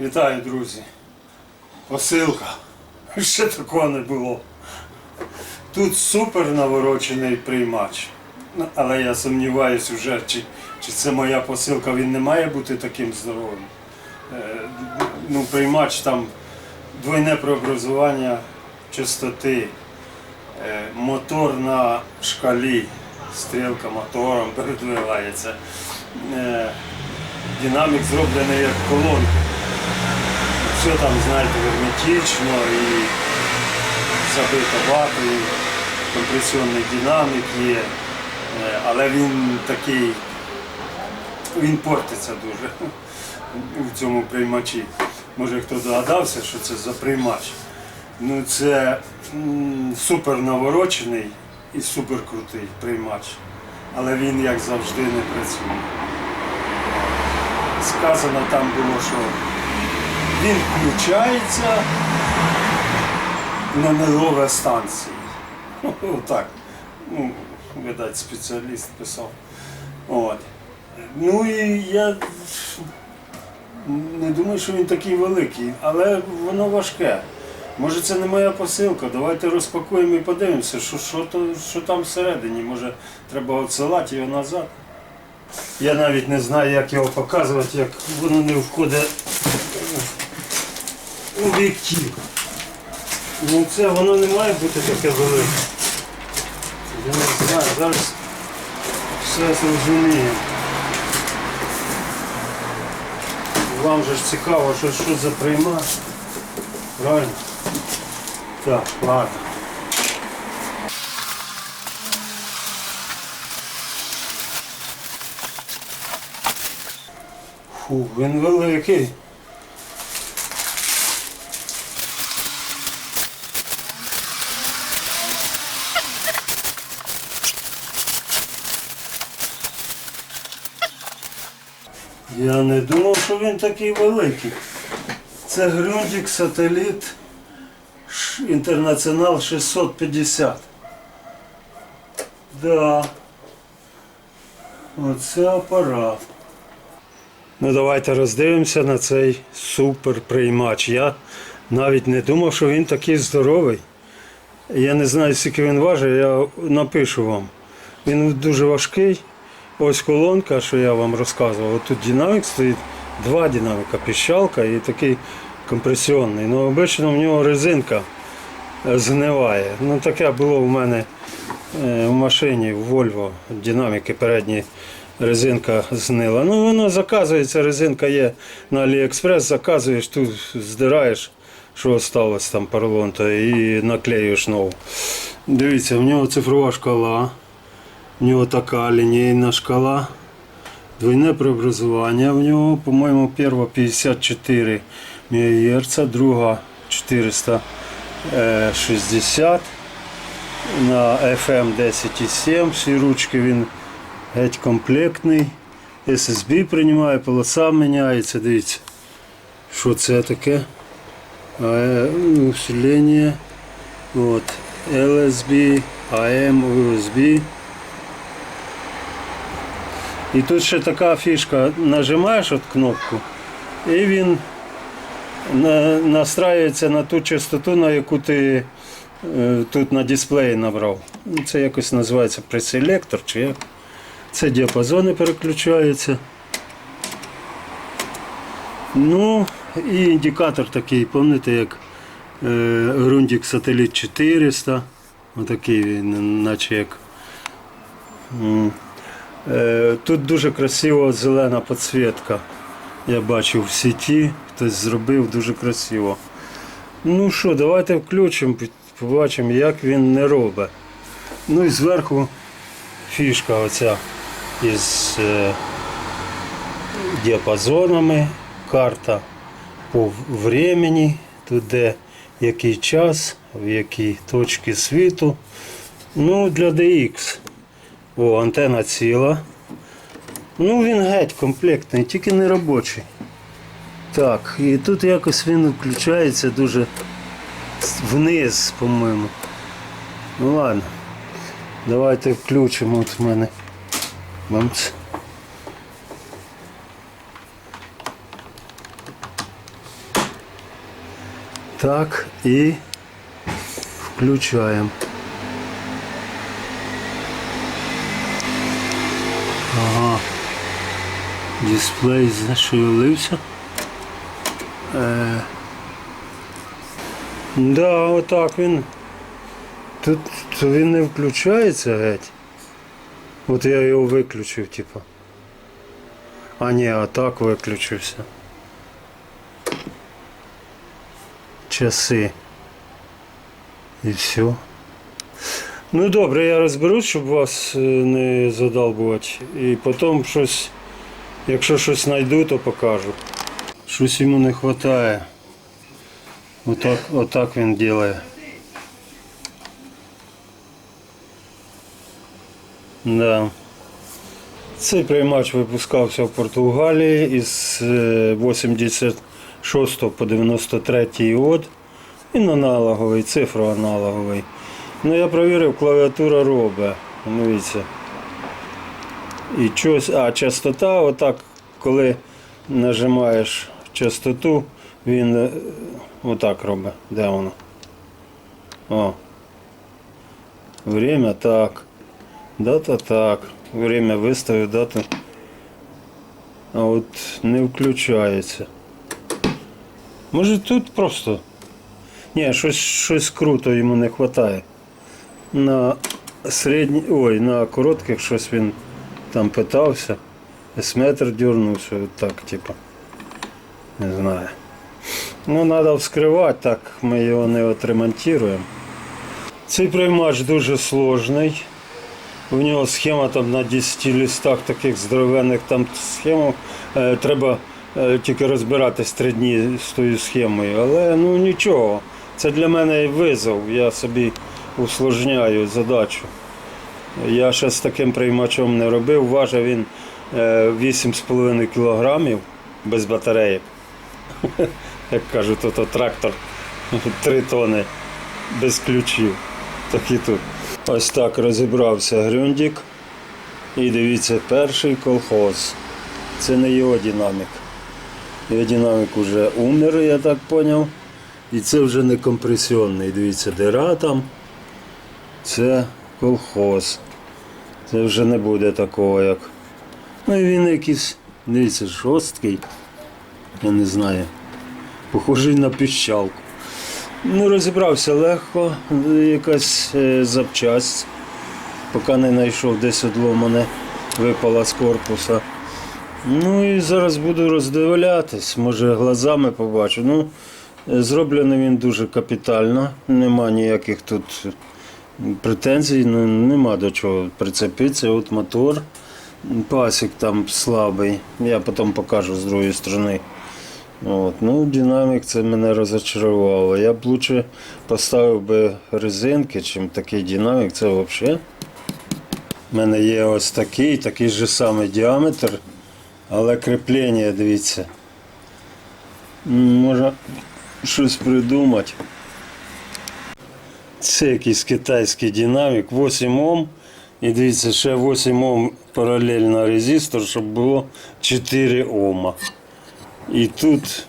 Вітаю, друзі. Посилка. Ще такого не було. Тут супер наворочений приймач. Ну, Але я сумніваюся вже, чи, чи це моя посилка, він не має бути таким здоровим. Е, ну, приймач там двойне преобразування частоти, е, мотор на шкалі, стрілка мотором передвигається. Е, Динамік зроблений як колонка. Все там, знаєте, герметично і забито ватою, компресіонний динамік є, Е, але він такий, він портиться дуже в цьому приймачі. Може хто догадався, що це за приймач. Ну це супер наворочений і супер крутий приймач. Але він, як завжди, не працює. Сказано там було, що він включається на милове станції. Отак. Ну, видать, спеціаліст писав. От. Ну і я не думаю, що він такий великий, але воно важке. Може це не моя посилка. Давайте розпакуємо і подивимося, що, що, то, що там всередині. Може треба відсилати його назад. Я навіть не знаю, як його показувати, як воно не входить об'єктив. Ну це воно не має бути таке велике. Я не знаю, зараз все зрозуміємо. Вам же ж цікаво, що, що за прийма. Правильно? Так, ладно. Фу, він великий. Я не думав, що він такий великий. Це Грюндік сателіт Інтернаціонал 650. Да. Оце апарат. Ну давайте роздивимося на цей супер приймач. Я навіть не думав, що він такий здоровий. Я не знаю, скільки він важить, я напишу вам. Він дуже важкий. Ось колонка, що я вам розказував. Тут динамік стоїть, два динаміка, піщалка і такий компресіонний. Ну, обично в нього резинка згниває. Ну, таке було в мене е, в машині в Volvo. Динаміки передні резинка згнила. Ну, воно заказується, резинка є на AliExpress, заказуєш, тут здираєш, що осталось там поролон, то і наклеюєш нову. Дивіться, в нього цифрова шкала. У нього така лінійна шкала. Двойне преобразування в нього, по-моєму, перша 54 МГц, друга 460 на FM 10,7. Всі ручки він геть комплектний. SSB приймає, полоса міняється. Дивіться, що це таке. Е, Усилення. От. LSB, AM, USB. І тут ще така фішка, нажимаєш от кнопку, і він на, настраюється на ту частоту, на яку ти е, тут на дисплеї набрав. Це якось називається преселектор чи як. Це діапазони переключаються. Ну і індикатор такий, пам'ятаєте, як е, Grundig Сателіт 400. Отакий він, наче як. Е, Тут дуже красива зелена підсвітка. Я бачив в сіті, хтось зробив дуже красиво. Ну що, давайте включимо, побачимо, як він не робить. Ну і зверху фішка оця із е, діапазонами, карта по времени, тут де який час, в якій точці світу. Ну, для DX. О, антенна ціла. Ну він геть комплектний, тільки не робочий. Так, і тут якось він включається дуже вниз, по-моєму. Ну ладно. Давайте включимо от в мене. Бамц. Так, і включаємо. Дисплей зашевелився. Е... Да, отак він. Тут то він не включається геть. От я його виключив, типа. А ні, а так виключився. Часи. І все. Ну добре, я розберусь, щоб вас е, не задалбувати. І потім щось, якщо щось знайду, то покажу. Щось йому не вистачає. Отак, отак він робить. Да. Цей приймач випускався в Португалії із е, 86 по 93 год. Він аналоговий, цифроаналоговий. Ну я перевірив, клавіатура. Ну, Дивіться. І щось, а частота, отак, коли нажимаєш частоту, він е, отак робить. Де воно? О. Время так. Дата так. Время виставив, дату. А от не включається. Може тут просто. Ні, щось, щось круто йому не вистачає. На середній, ой, на коротких щось він там питався. Есметр дернувся, от так, типу. Не знаю. Ну, треба вскривати, так ми його не отремонтуємо. Цей приймач дуже сложний. У нього схема там на 10 листах таких здоровенних там схему. Е, треба е, тільки розбиратись три дні з тою схемою. Але ну нічого. Це для мене визов. Я собі усложняю задачу. Я ще з таким приймачом не робив. Важив він е, 8,5 кілограмів без батареїк. Як кажуть, то, то трактор 3 тони без ключів. Так і тут. Ось так розібрався Грюндік. І дивіться, перший колхоз. Це не його динамік. Його динамік вже умер, я так зрозумів. І це вже не компресіонний. Дивіться, дира там. Це колхоз. Це вже не буде такого, як. Ну і він якийсь, дивіться, жорсткий. Я не знаю. Похожий на піщалку. Ну, розібрався легко, якась е, запчасть, поки не знайшов десь одломане, випала з корпуса. Ну і зараз буду роздивлятись, може глазами побачу. Ну, е, зроблений він дуже капітально, нема ніяких тут претензій, ну, нема до чого прицепитися. От мотор, пасік там слабий, я потім покажу з другої сторони. От. Ну, динамік це мене розочарувало. Я б лучше поставив би резинки, чим такий динамік. Це взагалі. У мене є ось такий, такий же самий діаметр, але кріплення, дивіться. М, Може щось придумати. Це якийсь китайський динамік, 8 Ом. І дивіться, ще 8 Ом паралельно резистор, щоб було 4 Ома. І тут,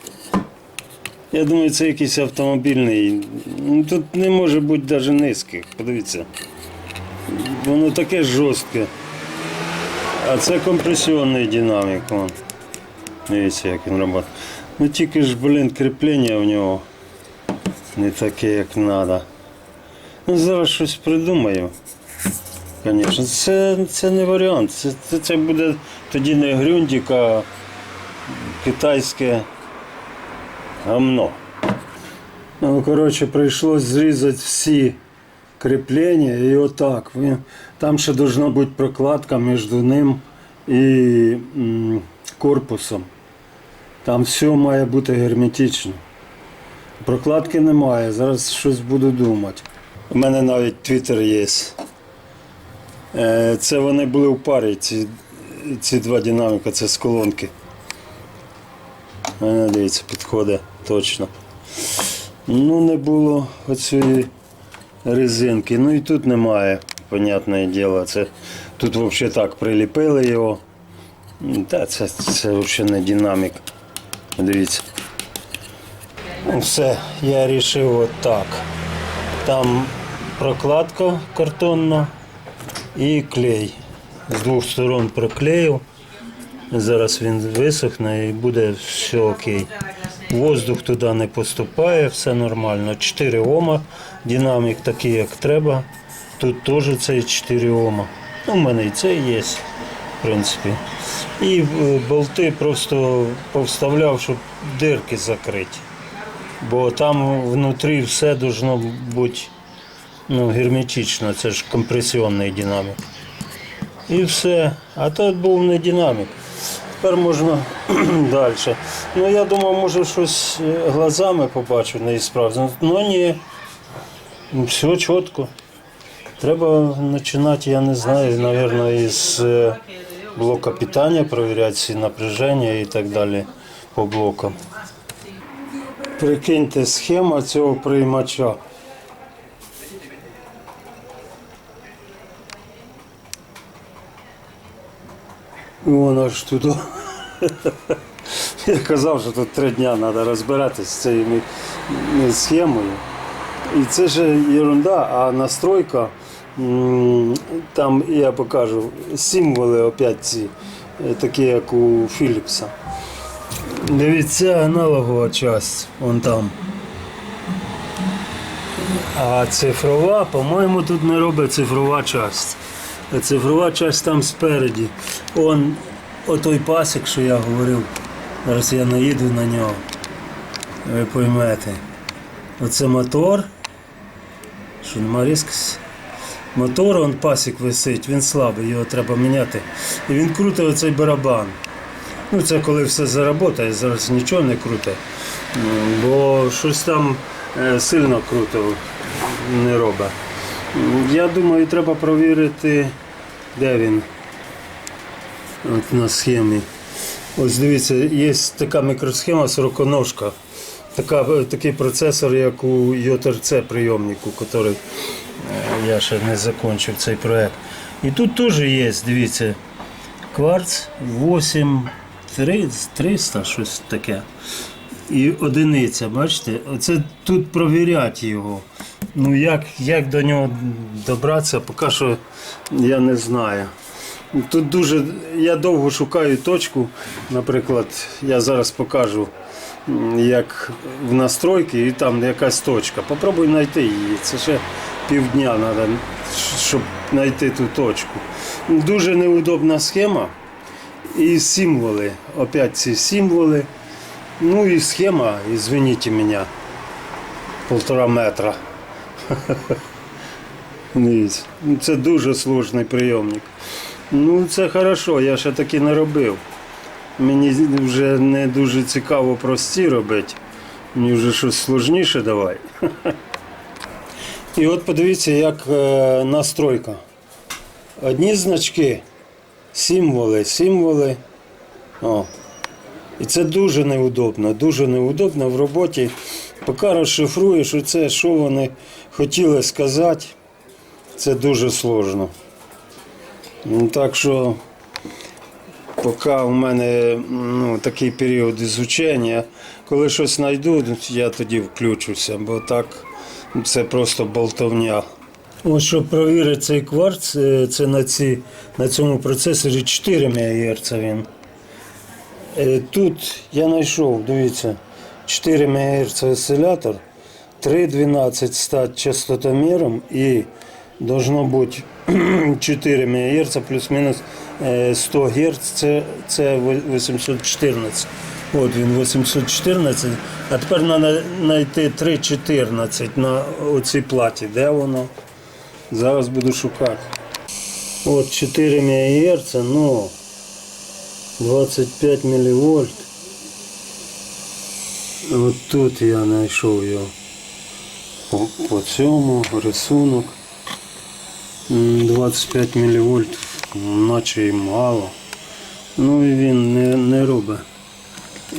я думаю, це якийсь автомобільний. Ну, Тут не може бути навіть низьких. Подивіться. Воно таке жорстке. А це компресіонний динамік. Вон. Дивіться, як він робить. Ну тільки ж, блін, кріплення в нього не таке, як треба. Ну, зараз щось придумаю. Звісно, це, це не варіант. Це, це, це буде тоді не грюндік, а китайське гамно. Ну, коротше, прийшлось зрізати всі кріплення і отак. Там ще повинна бути прокладка між ним і корпусом. Там все має бути герметично. Прокладки немає, зараз щось буду думати. У мене навіть твіттер є. Е, Це вони були в парі, ці, ці два динаміка, це з колонки. Мене дивіться, підходить точно. Ну, не було оцієї резинки. Ну і тут немає, понятне діло. Це, тут взагалі так приліпили його. Та це, це взагалі не динамік. Дивіться. Все, я вирішив отак. Там прокладка картонна і клей. З двох сторон проклеїв. Зараз він висохне і буде все окей. Воздух туди не поступає, все нормально. 4 Ома, динамік такий, як треба. Тут теж цей 4 Ома. Ну, у мене і це є, в принципі. І е, болти просто повставляв, щоб дирки закрити. Бо там внутрі все должно бути ну, герметично, це ж компресіонний динамік. І все. А тут був не динамік. Тепер можна далі. Ну я думав, може щось е, глазами побачу неісправно. Ну ні. Все чітко. Треба починати, я не знаю, мабуть, із е, блока питання, перевіряти всі напряження і так далі по блокам. Прикиньте, схема цього приймача. І Вона ж туди. Я казав, що тут три дні треба розбиратися з цією схемою. І це ж ерунда, а настройка, там я покажу символи опять ці, е, такі як у Філіпса. Дивіться, аналогова часть, вон там. А цифрова, по-моєму, тут не робить цифрова часть. А Цифрова часть там спереді. Он, отой пасік, що я говорив. Зараз я наїду на нього. Ви поймете. Оце мотор. Що нема? Мотор, он пасік висить, він слабий, його треба міняти. І він крутить оцей барабан. Ну, це коли все заработає, зараз нічого не крутить. М, Бо щось там е, сильно круто не робить. Я думаю, треба провірити, де він. От на схемі. Ось дивіться, є така мікросхема сороконожка. Така, такий процесор, як у ЙТРЦ прийомнику, який е, я ще не закінчив цей проект. І тут теж є, дивіться, кварц 8 300, щось таке. І одиниця, бачите? Оце тут провіряти його. Ну як, як до нього добратися, поки що я не знаю. Тут дуже. Я довго шукаю точку. Наприклад, я зараз покажу, як в настройки, і там якась точка. Попробуй знайти її. Це ще півдня треба, щоб знайти ту точку. Дуже неудобна схема. І символи. Опять ці символи. Ну і схема, извините мене, полтора метра. Ну, Це дуже сложний прийомник. Ну, це хорошо, я ще таки не робив. Мені вже не дуже цікаво прості робити. Мені вже щось сложніше давай. І от подивіться, як е, настройка. Одні значки, символи, символи. О. І це дуже неудобно, дуже неудобно в роботі. Поки розшифруєш оце, що вони хотіли сказати, це дуже сложно. Ну, Так що, поки у мене ну, такий період ізучення, коли щось знайду, я тоді включуся, бо так це просто болтовня. Ось щоб провірити цей кварц, е, це на, ці, на цьому процесорі 4 МГц він. Е, Тут я знайшов, дивіться, 4 МГц осцилятор, 3,12 стати частотоміром і должно бути 4 МГц плюс-мінус е, 100 Гц, це, це 814. От він 814, а тепер треба знайти 314 на оцій платі. Де воно? Зараз буду шукати. От 4 МГц, ну 25 мВ. От тут я знайшов його. По, по цьому рисунок. 25 мВ, наче і мало. Ну і він не, не робить.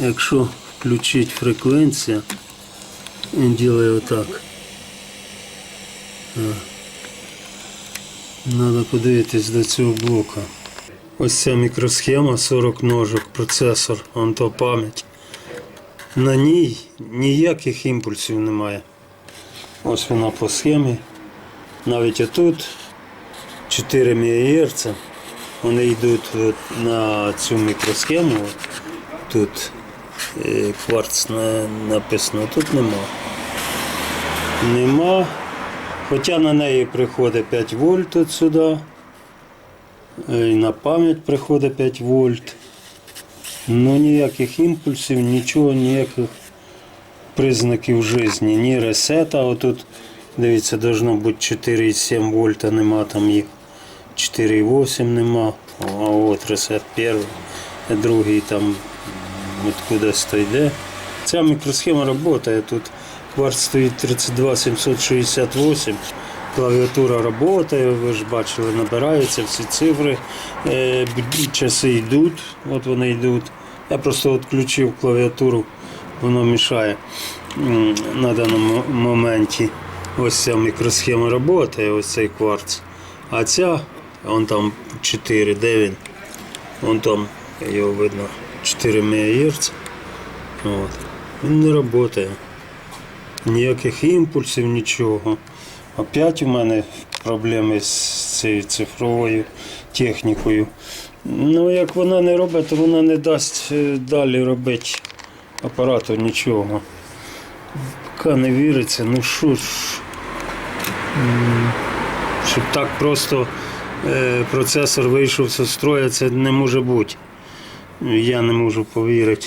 Якщо включити фреквенцію, він ділає отак. Треба подивитись до цього блока. Ось ця мікросхема 40 ножок, процесор, он то пам'ять. На ній ніяких імпульсів немає. Ось вона по схемі. Навіть отут 4 МГц. Вони йдуть на цю мікросхему. Тут е, кварц написано, тут нема. Нема. Хоча на неї приходить 5 вольт от сюди. Е, І на пам'ять приходить 5 вольт. Ну ніяких імпульсів, нічого, ніяких признаків життя, ні ресета. Отут, дивіться, должно бути 4,7 вольта, нема там їх. 4,8 нема. А от ресет перший, другий там откудись то йде. Ця мікросхема працює. Тут кварц стоїть 32768. Клавіатура працює, ви ж бачили, набираються всі цифри, е, часи йдуть, от вони йдуть. Я просто відключив клавіатуру, воно мішає на даному моменті. Ось ця мікросхема працює, ось цей кварц. А ця, вон там 4, де? Вон там його видно 4 МГц. От. Він не працює. Ніяких імпульсів, нічого. Опять у мене проблеми з цією цифровою технікою. Ну, як вона не робить, то вона не дасть е, далі робити апарату нічого. Поки не віриться, ну що ж. Щоб так просто е, процесор вийшов зі строю, це не може бути. Я не можу повірити.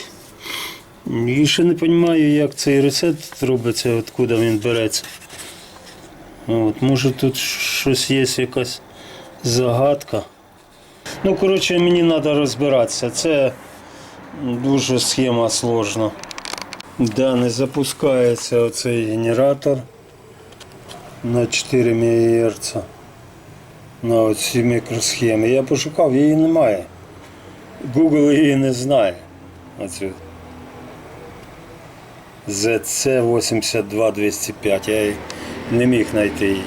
І ще не розумію, як цей рецепт робиться, откуда він береться. От, може тут щось є, якась загадка. Ну, коротше, мені треба розбиратися. Це дуже схема сложна. Да, не запускається оцей генератор на 4 МГц. На оці мікросхеми. Я пошукав, її немає. Google її не знає. Оцю. ZC82205. Я не міг знайти її.